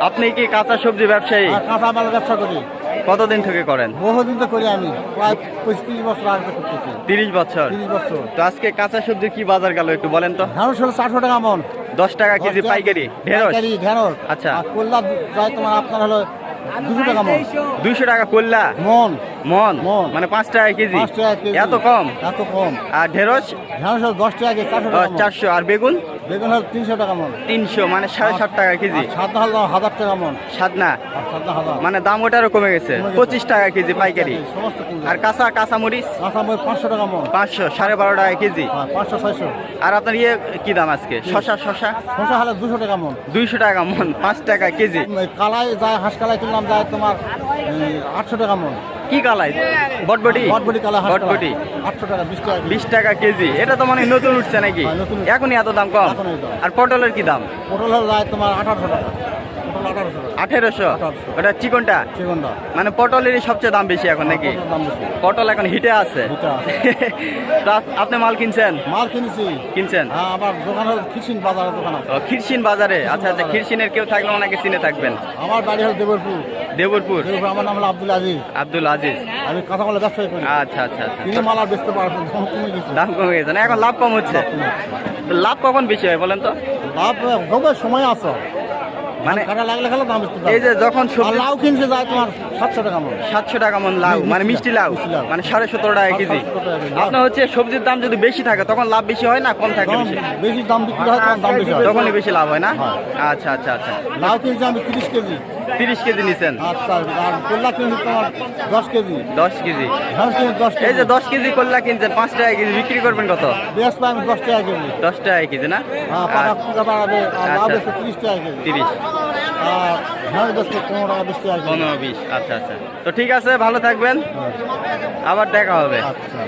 আপনি কি কাঁচা সবজি ব্যবসায়ী? কাঁচা মাল ব্যবসা করি। কতদিন থেকে করেন? বহুদিন তো করি আমি প্রায় পঁয়ত্রিশ বছর আগে করতেছি। তিরিশ বছর? তিরিশ বছর। তো আজকে কাঁচা সবজির কি বাজার গেল একটু বলেন তো? ঢেঁড়স হলো চারশো টাকা মন। দশ টাকা কেজি পাইকারি ঢেঁড়স? ঢেঁড়স। আচ্ছা। আর কল্লা যায় তোমার আপনার হলো দুশো টাকা মন। দুইশো টাকা করলা মন। মন? মন। মানে পাঁচ টাকা কেজি? পাঁচ টাকা কেজি। এত কম? এত কম। আর ঢেঁড়স? ঢেঁড়স হলো দশ টাকা কেজি চারশো টাকা চারশো। আর বেগুন? বেগুন হলো তিনশো টাকা মন। তিনশো মানে সাড়ে সাত টাকা কেজি। হলো হাজার টাকা মন। সাদা হাজার। মানে দাম ওটারও কমে গেছে। পঁচিশ টাকা কেজি পাইকারি। আর কাঁচা কাঁচা মরিচ? কাঁচা মরিচ পাঁচশো টাকা মন। পাঁচশো সাড়ে বারো টাকা কেজি। হ্যাঁ পাঁচশো ছয়শো। আর আপনার ইয়ে কি দাম আজকে? শশা শশা শসা? হলো দুশো টাকা মন। দুইশো টাকা মন পাঁচ টাকা কেজি। কালাই যায় হাঁস কালাই কিনলাম যায় তোমার আটশো টাকা মন। কি কালাই বটবটি? বটবটি হাঁস বটবটি। আটশো টাকা বিশ টাকা। বিশ টাকা কেজি। এটা তো মানে নতুন উঠছে নাকি? হ্যাঁ, এখনই এত দাম কম? আর পটলের কি দাম? পটল হলো তোমার আঠারোশো টাকা। পটল আঠারোশো টাকা। আঠেরোশো? 1800 ওটা চিকনটা? মানে পটলেরই সবচেয়ে দাম বেশি এখন নাকি? পটল এখন হিটে আছে। আপনি মাল কিনছেন? মাল কিনেছি। কিনছেন? হ্যাঁ আমার দোকান হলো কিষিন বাজারের দোকান খিরসিন বাজারে? আচ্ছা আচ্ছা খিরসিনের কেউ থাকলে ওনাকে চিনে থাকবেন। আমার বাড়ি হলো দেবরপুর। দেবরপুর? আমার নাম হলো আব্দুল আজিজ। আব্দুল আজিজ। আমি কথা বলে ব্যবসায়ী করি। আচ্ছা আচ্ছা আচ্ছা। মালা মাল বেচতে পারব দাম কমে গেছে। দাম কমে গেছে না? এখন লাভ কম হচ্ছে। লাভ কখন বেশি হয় বলেন তো? লাভ হবে সময় আছে। মানে কাটা লাগলে খেলে দাম এই যে যখন লাউ কিনছে যায় তোমার সাতশো টাকা মন। সাতশো টাকা মন লাউ মানে মিষ্টি লাউ মানে সাড়ে সতেরো টাকা কেজি। 17 আপনার হচ্ছে সবজির দাম যদি বেশি থাকে তখন লাভ বেশি হয় না কম থাকে বেশি? দাম বিক্রি হয় তখন দাম বেশি হয়। তখনই বেশি লাভ হয় না? হ্যাঁ। আচ্ছা আচ্ছা আচ্ছা। লাউ কিনছি আমি তিরিশ কেজি। তিরিশ কেজি নিছেন? আচ্ছা আর কল্লা কিনছি তোমার দশ কেজি। দশ কেজি। দশ এই যে দশ কেজি করলা কিনছেন পাঁচ টাকা কেজি বিক্রি করবেন কত? বেশ আমি দশ টাকা কেজি। দশ টাকা কেজি না? হ্যাঁ আচ্ছা। বেচতে তিরিশ টাকা কেজি। তিরিশ। আর ঢেঁড়স বেচতে পনেরো টাকা বিশ টাকা পনেরো বিশ আচ্ছা আচ্ছা। তো ঠিক আছে ভালো থাকবেন। আবার দেখা হবে। আচ্ছা।